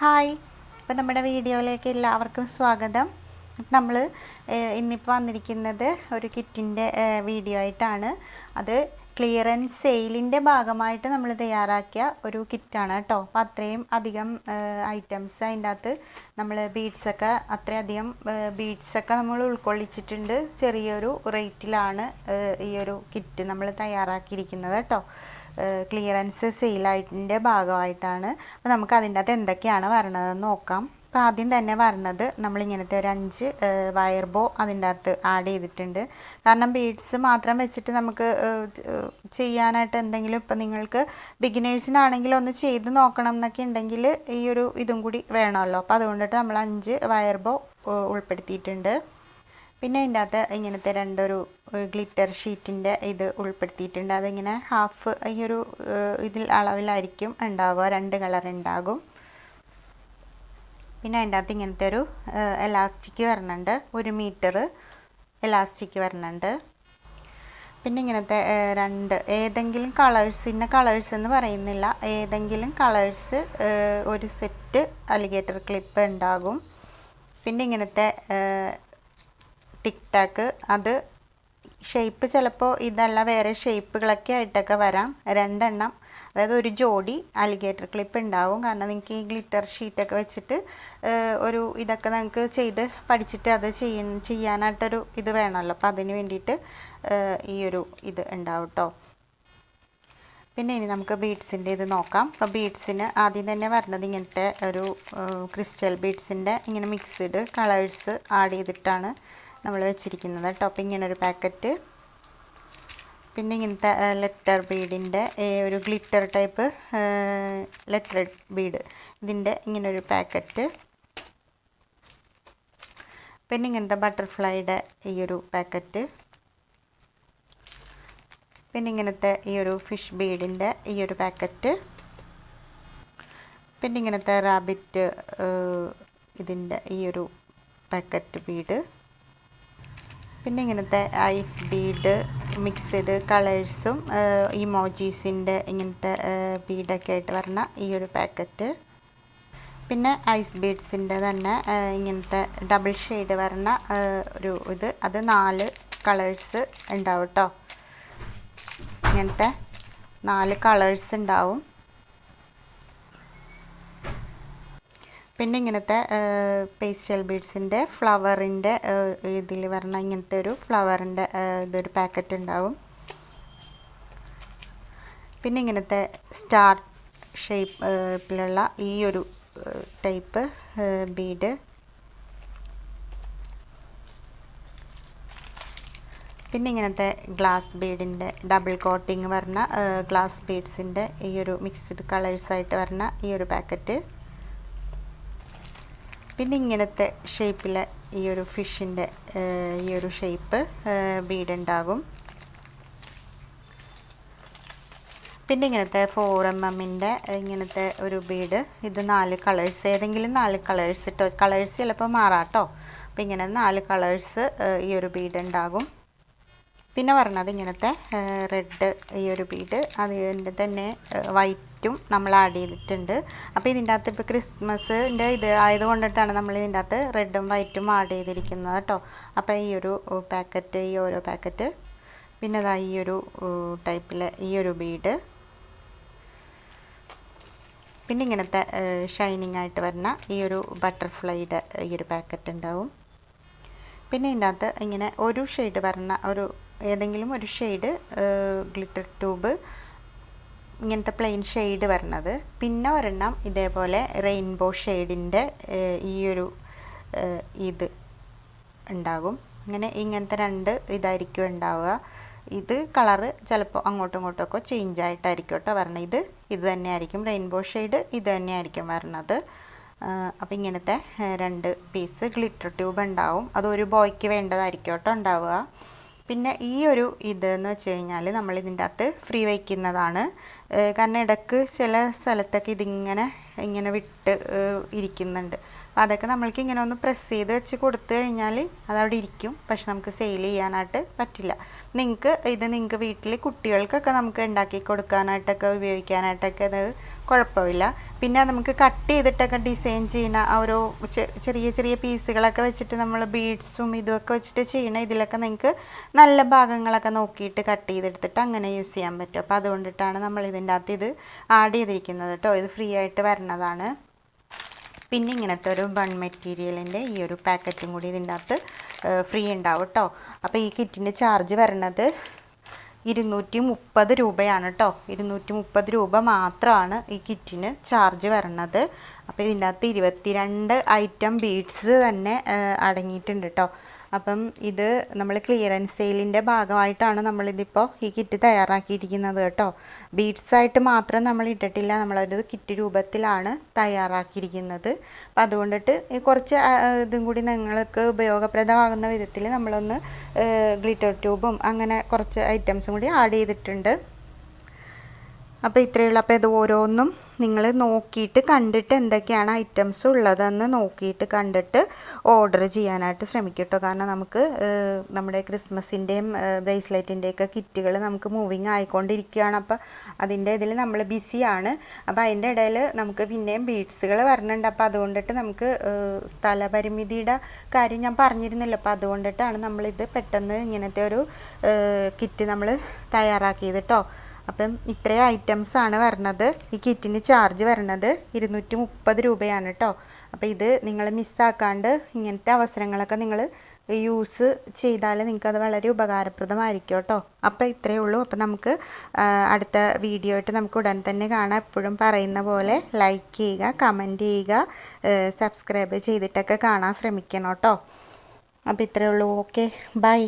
Hi. ഇപ്പം നമ്മുടെ വീഡിയോയിലേക്ക് എല്ലാവർക്കും സ്വാഗതം. നമ്മൾ ഇന്നിപ്പോൾ വന്നിരിക്കുന്നത് ഒരു കിറ്റിന്റെ വീഡിയോ ആയിട്ടാണ്. അത് ക്ലിയറൻസ് സെയിലിന്റെ ഭാഗമായിട്ട് നമ്മൾ തയ്യാറാക്കിയ ഒരു കിറ്റാണ് കേട്ടോ. അപ്പോൾ അത്രയും അധികം ഐറ്റംസ് അതിന്റെ അകത്ത് നമ്മൾ ബീഡ്സൊക്കെ അത്രയധികം ബീഡ്സൊക്കെ നമ്മൾ ഉൾക്കൊള്ളിച്ചിട്ടുണ്ട്. ചെറിയൊരു റേറ്റിലാണ് ഈ ഒരു കിറ്റ് നമ്മൾ തയ്യാറാക്കിയിരിക്കുന്നത് കേട്ടോ. ക്ലിയറൻസ് സെയിലായിട്ടിന്റെ ഭാഗമായിട്ടാണ്. അപ്പോൾ നമുക്ക് അതിന്റെ അകത്ത് എന്തൊക്കെയാണ് വരണതെന്ന് നോക്കാം. അപ്പോൾ ആദ്യം തന്നെ വരണത് നമ്മളിങ്ങനത്തെ ഒരു അഞ്ച് വയർ ബോ അതിന്റെ അകത്ത് ആഡ് ചെയ്തിട്ടുണ്ട്. കാരണം ബീഡ്സ് മാത്രം വെച്ചിട്ട് നമുക്ക് ചെയ്യാനായിട്ട് എന്തെങ്കിലും ഇപ്പം നിങ്ങൾക്ക് ബിഗിനേഴ്സിനാണെങ്കിൽ ഒന്ന് ചെയ്ത് നോക്കണം എന്നൊക്കെ ഉണ്ടെങ്കിൽ ഈ ഒരു ഇതും കൂടി വേണമല്ലോ. അപ്പോൾ അതുകൊണ്ടിട്ട് നമ്മൾ അഞ്ച് വയർ ബോ ഉൾപ്പെടുത്തിയിട്ടുണ്ട്. പിന്നെ അതിന്റെ അകത്ത് ഇങ്ങനത്തെ രണ്ടൊരു ഗ്ലിറ്റർ ഷീറ്റിന്റെ ഇത് ഉൾപ്പെടുത്തിയിട്ടുണ്ട്. അതിങ്ങനെ ഹാഫ് ഈ ഒരു ഇതിൽ അളവിലായിരിക്കും ഉണ്ടാവുക. രണ്ട് കളർ ഉണ്ടാകും. പിന്നെ അതിന്റെ അകത്ത് ഇങ്ങനത്തെ ഒരു എലാസ്റ്റിക് വരുന്നുണ്ട് ഒരു മീറ്റർ എലാസ്റ്റിക് വരുന്നുണ്ട് പിന്നെ ഇങ്ങനത്തെ രണ്ട് ഏതെങ്കിലും കളേഴ്സ് ഇന്ന കളേഴ്സ് എന്ന് പറയുന്നില്ല. ഏതെങ്കിലും കളേഴ്സ് ഒരു സെറ്റ് അലിഗേറ്റർ ക്ലിപ്പ് ഉണ്ടാകും. പിന്നെ ഇങ്ങനത്തെ ടിക് ടാക്ക് അത് ഷേപ്പ് ചിലപ്പോൾ ഇതല്ല വേറെ ഷേപ്പുകളൊക്കെ ആയിട്ടൊക്കെ വരാം. രണ്ടെണ്ണം അതായത് ഒരു ജോഡി അലിഗേറ്റർ ക്ലിപ്പ് ഉണ്ടാവും. കാരണം നിങ്ങൾക്ക് ഈ ഗ്ലിറ്റർ ഷീറ്റൊക്കെ വെച്ചിട്ട് ഒരു ഇതൊക്കെ നിങ്ങൾക്ക് ചെയ്ത് പഠിച്ചിട്ട് അത് ചെയ്യ ചെയ്യാനായിട്ടൊരു ഇത് വേണമല്ലോ. അപ്പോൾ അതിന് വേണ്ടിയിട്ട് ഈ ഒരു ഇത് ഉണ്ടാവും കേട്ടോ പിന്നെ ഇനി നമുക്ക് ബീഡ്സിന്റെ ഇത് നോക്കാം. അപ്പോൾ ബീഡ്സിന് ആദ്യം തന്നെ വരുന്നത് ഇങ്ങനത്തെ ഒരു ക്രിസ്റ്റൽ ബീഡ്സിന്റെ ഇങ്ങനെ മിക്സ്ഡ് കളേഴ്സ് ആഡ് ചെയ്തിട്ടാണ്. നമ്മൾ വെച്ചിരിക്കുന്നത് കേട്ടോ. അപ്പോൾ ഇങ്ങനൊരു പാക്കറ്റ്. പിന്നെ ഇങ്ങനത്തെ ലെറ്റർ ബീഡിന്റെ ഒരു ഗ്ലിറ്റർ ടൈപ്പ് ലെറ്റർ ബീഡ് ഇതിന്റെ ഇങ്ങനൊരു പാക്കറ്റ്. പിന്നെ ഇങ്ങനത്തെ ബട്ടർഫ്ലൈയുടെ ഈ ഒരു പാക്കറ്റ്. പിന്നെ ഇങ്ങനത്തെ ഈ ഒരു ഫിഷ് ബീഡിന്റെ ഈ ഒരു പാക്കറ്റ്. പിന്നെ ഇങ്ങനത്തെ റാബിറ്റ് ഇതിന്റെ ഈ ഒരു പാക്കറ്റ് ബീഡ് പിന്നെ ഇങ്ങനത്തെ ഐസ് ബീഡ് മിക്സഡ് കളേഴ്സും ഈ മോജീസിന്റെ ഇങ്ങനത്തെ ബീഡൊക്കെ ആയിട്ട് വരുന്ന ഈ ഒരു പാക്കറ്റ്. പിന്നെ ഐസ് ബീഡ്സിന്റെ തന്നെ ഇങ്ങനത്തെ ഡബിൾ ഷെയ്ഡ് വരുന്ന ഒരു ഇത്. അത് നാല് കളേഴ്സ് ഉണ്ടാവും കേട്ടോ ഇങ്ങനത്തെ നാല് കളേഴ്സ് ഉണ്ടാവും. പിന്നെ ഇങ്ങനത്തെ പേസ്റ്റൽ ബീഡ്സിന്റെ ഫ്ലവറിന്റെ ഇതിൽ വരണ ഇങ്ങനത്തെ ഒരു ഫ്ലവറിന്റെ ഇതൊരു പാക്കറ്റ് ഉണ്ടാവും. പിന്നെ ഇങ്ങനത്തെ സ്റ്റാർ ഷേപ്പിലുള്ള ഈ ഒരു ടൈപ്പ് ബീഡ് പിന്നെ ഇങ്ങനത്തെ ഗ്ലാസ് ബീഡിന്റെ ഡബിൾ കോട്ടിങ് വരുന്ന ഗ്ലാസ് ബീഡ്സിന്റെ ഈ ഒരു മിക്സ്ഡ് കളേഴ്സായിട്ട് വരുന്ന ഈ ഒരു പാക്കറ്റ് പിന്നെ ഇങ്ങനത്തെ ഷേപ്പിലെ ഈ ഒരു ഫിഷിന്റെ ഈ ഒരു ഷേപ്പ് ബീഡ് ഉണ്ടാകും പിന്നെ ഇങ്ങനത്തെ ഫോർ എം എമ്മിന്റെ ഇങ്ങനത്തെ ഒരു ബീഡ് ഇത് നാല് കളേഴ്സ് ഏതെങ്കിലും നാല് കളേഴ്സ് ഇട്ടോ? കളേഴ്സ് ചിലപ്പോൾ മാറാട്ടോ. അപ്പോൾ ഇങ്ങനെ നാല് കളേഴ്സ് ഈ ഒരു ബീഡ് ഉണ്ടാകും പിന്നെ പറഞ്ഞത് ഇങ്ങനത്തെ റെഡ് ഈ ഒരു ബീഡ് അതിന്റെ തന്നെ വൈറ്റും നമ്മൾ ആഡ് ചെയ്തിട്ടുണ്ട്. അപ്പോൾ ഇതിന്റെ അകത്ത് ഇപ്പോൾ ക്രിസ്മസിന്റെ ഇത് ആയതുകൊണ്ടിട്ടാണ് നമ്മൾ ഇതിന്റെ അകത്ത് റെഡും വൈറ്റും ആഡ് ചെയ്തിരിക്കുന്നത് കേട്ടോ. അപ്പോൾ ഈ ഒരു പാക്കറ്റ് ഈ ഓരോ പാക്കറ്റ് പിന്നെ അതാ ഈ ഒരു ടൈപ്പിലെ ഈ ഒരു ബീഡ് പിന്നെ ഇങ്ങനത്തെ ഷൈനിങ് ആയിട്ട് വരുന്ന ഈ ഒരു ബട്ടർഫ്ലൈയുടെ ഈ ഒരു പാക്കറ്റ് ഉണ്ടാവും. പിന്നെ ഇതിന്റെ അകത്ത് ഇങ്ങനെ ഒരു ഷെയ്ഡ് വരുന്ന ഒരു ഏതെങ്കിലും ഒരു ഷെയ്ഡ് ഗ്ലിറ്റർ ട്യൂബ് ഇങ്ങനത്തെ പ്ലെയിൻ ഷെയ്ഡ് വരണത്. പിന്നെ ഒരെണ്ണം ഇതേപോലെ റെയിൻബോ ഷെയ്ഡിന്റെ ഈ ഒരു ഇത് ഉണ്ടാകും. ഇങ്ങനെ ഇങ്ങനത്തെ രണ്ട് ഇതായിരിക്കും ഉണ്ടാവുക. ഇത് കളറ് ചിലപ്പോൾ അങ്ങോട്ടും ഇങ്ങോട്ടും ഒക്കെ ചേഞ്ച് ആയിട്ടായിരിക്കും കേട്ടോ വരണത്. ഇത് ഇത് തന്നെയായിരിക്കും റെയിൻബോ ഷെയ്ഡ് ഇത് തന്നെയായിരിക്കും വരണത്. അപ്പോൾ ഇങ്ങനത്തെ രണ്ട് പീസ് ഗ്ലിറ്റർ ട്യൂബ് ഉണ്ടാവും. അത് ഒരു ബോയ്ക്ക് വേണ്ടതായിരിക്കും കേട്ടോ ഉണ്ടാവുക. പിന്നെ ഈ ഒരു ഇതെന്ന് വെച്ച് കഴിഞ്ഞാൽ നമ്മൾ ഇതിന്റെ അകത്ത് ഫ്രീ വയ്ക്കുന്നതാണ്. കാരണം ഇടയ്ക്ക് ചില സ്ഥലത്തൊക്കെ ഇതിങ്ങനെ ഇങ്ങനെ വിട്ട് ഇരിക്കുന്നുണ്ട്. അപ്പോൾ അതൊക്കെ നമ്മൾക്ക് ഇങ്ങനെ ഒന്ന് പ്രസ് ചെയ്ത് വെച്ച് കൊടുത്തു കഴിഞ്ഞാൽ അതവിടെ ഇരിക്കും. പക്ഷെ നമുക്ക് സെയിൽ ചെയ്യാനായിട്ട് പറ്റില്ല. നിങ്ങൾക്ക് ഇത് നിങ്ങൾക്ക് വീട്ടിൽ കുട്ടികൾക്കൊക്കെ നമുക്ക് ഉണ്ടാക്കി കൊടുക്കാനായിട്ടൊക്കെ ഉപയോഗിക്കാനായിട്ടൊക്കെ അത് കുഴപ്പമില്ല. പിന്നെ നമുക്ക് കട്ട് ചെയ്തിട്ടൊക്കെ ഡിസൈൻ ചെയ്യണ ഓരോ ചെറിയ ചെറിയ പീസുകളൊക്കെ വെച്ചിട്ട് നമ്മൾ ബീഡ്സും ഇതുമൊക്കെ വെച്ചിട്ട് ചെയ്യണ ഇതിലൊക്കെ നിങ്ങൾക്ക് നല്ല ഭാഗങ്ങളൊക്കെ നോക്കിയിട്ട് കട്ട് ചെയ്തെടുത്തിട്ട് അങ്ങനെ യൂസ് ചെയ്യാൻ പറ്റും. അപ്പോൾ അതുകൊണ്ടിട്ടാണ് നമ്മൾ ഇതിന്റെ അകത്ത് ഇത് ആഡ് ചെയ്തിരിക്കുന്നത് കേട്ടോ ഇത് ഫ്രീ ആയിട്ട് വരുന്നതാണ് പിന്നെ ഇങ്ങനത്തെ ഒരു ബൺ മെറ്റീരിയലിന്റെ ഈ ഒരു പാക്കറ്റും കൂടി ഇതിന്റെ അകത്ത് ഫ്രീ ഉണ്ടാവും കേട്ടോ അപ്പോൾ ഈ കിറ്റിന്റെ ചാർജ് വരുന്നത് ഇരുന്നൂറ്റി മുപ്പത് രൂപയാണ് കേട്ടോ ഇരുന്നൂറ്റി മുപ്പത് രൂപ മാത്രമാണ് ഈ കിറ്റിന് ചാർജ് വരുന്നത് അപ്പോൾ ഇതിന്റെ അകത്ത് ഇരുപത്തിരണ്ട് ഐറ്റം ബീഡ്സ് തന്നെ അടങ്ങിയിട്ടുണ്ട് കേട്ടോ അപ്പം ഇത് നമ്മൾ ക്ലിയറൻസ് സെയിലിന്റെ ഭാഗമായിട്ടാണ് നമ്മളിതിപ്പോൾ ഈ കിറ്റ് തയ്യാറാക്കിയിരിക്കുന്നത് കേട്ടോ. ബീഡ്സ് ആയിട്ട് മാത്രം നമ്മൾ ഇട്ടിട്ടില്ല. നമ്മളൊരു കിറ്റ് രൂപത്തിലാണ് തയ്യാറാക്കിയിരിക്കുന്നത്. അപ്പം അതുകൊണ്ടിട്ട് കുറച്ച് ഇതും കൂടി നിങ്ങൾക്ക് ഉപയോഗപ്രദമാകുന്ന വിധത്തിൽ നമ്മളൊന്ന് ഗ്ലിറ്റർ ട്യൂബും അങ്ങനെ കുറച്ച് ഐറ്റംസും കൂടി ആഡ് ചെയ്തിട്ടുണ്ട്. അപ്പോൾ ഇത്രയേ ഉള്ളൂ അപ്പോൾ ഇത് ഓരോന്നും നിങ്ങൾ നോക്കിയിട്ട് കണ്ടിട്ട് എന്തൊക്കെയാണ് ഐറ്റംസ് ഉള്ളതെന്ന് നോക്കിയിട്ട് കണ്ടിട്ട് ഓർഡർ ചെയ്യാനായിട്ട് ശ്രമിക്കും കേട്ടോ കാരണം നമുക്ക് നമ്മുടെ ക്രിസ്മസിന്റെയും ബ്രേസ്ലെറ്റിന്റെയൊക്കെ കിറ്റുകൾ നമുക്ക് മൂവിങ് ആയിക്കൊണ്ടിരിക്കുകയാണ്. അപ്പോൾ അതിന്റെ ഇതിൽ നമ്മൾ ബിസിയാണ് അപ്പോൾ അതിന്റെ ഇടയിൽ നമുക്ക് പിന്നെയും ബീഡ്സുകൾ വരണുണ്ട്. അപ്പോൾ അതുകൊണ്ടിട്ട് നമുക്ക് സ്ഥലപരിമിതിയുടെ കാര്യം ഞാൻ പറഞ്ഞിരുന്നില്ല. അപ്പോൾ അതുകൊണ്ടിട്ടാണ് നമ്മളിത് പെട്ടെന്ന് ഇങ്ങനത്തെ ഒരു കിറ്റ് നമ്മൾ തയ്യാറാക്കിയത് കേട്ടോ അപ്പം ഇത്രയും ആണ് വരുന്നത് ഈ കിറ്റിന് ചാർജ് വരണത് ഇരുന്നൂറ്റി മുപ്പത് രൂപയാണ് കേട്ടോ അപ്പോൾ ഇത് നിങ്ങൾ മിസ്സാക്കാണ്ട് ഇങ്ങനത്തെ അവസരങ്ങളൊക്കെ നിങ്ങൾ യൂസ് ചെയ്താൽ നിങ്ങൾക്ക് അത് വളരെ ഉപകാരപ്രദമായിരിക്കും കേട്ടോ അപ്പോൾ ഇത്രയേ ഉള്ളൂ. അപ്പോൾ നമുക്ക് അടുത്ത വീഡിയോ ആയിട്ട് നമുക്ക് ഉടൻ തന്നെ കാണാം. എപ്പോഴും പറയുന്ന പോലെ ലൈക്ക് ചെയ്യുക കമന്റ് ചെയ്യുക സബ്സ്ക്രൈബ് ചെയ്തിട്ടൊക്കെ കാണാൻ ശ്രമിക്കണം കേട്ടോ അപ്പോൾ ഇത്രയേ ഉള്ളൂ. Okay bye